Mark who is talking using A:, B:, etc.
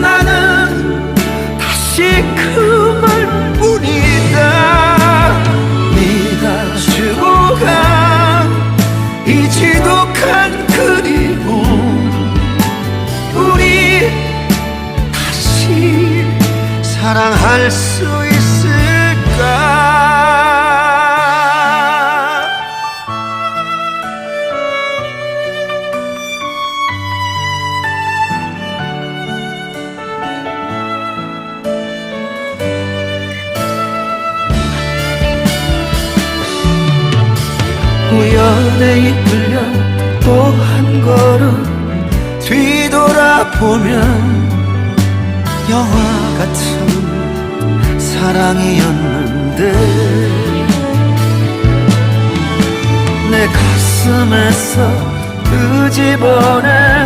A: 나는 다시 그 말뿐이다. 네가 주고 간이 지독한 그리움 우리 다시 사랑할 수 우연에 이끌려 또 한 걸음 뒤돌아보면 영화 같은 사랑이었는데 내 가슴에서 끄집어낸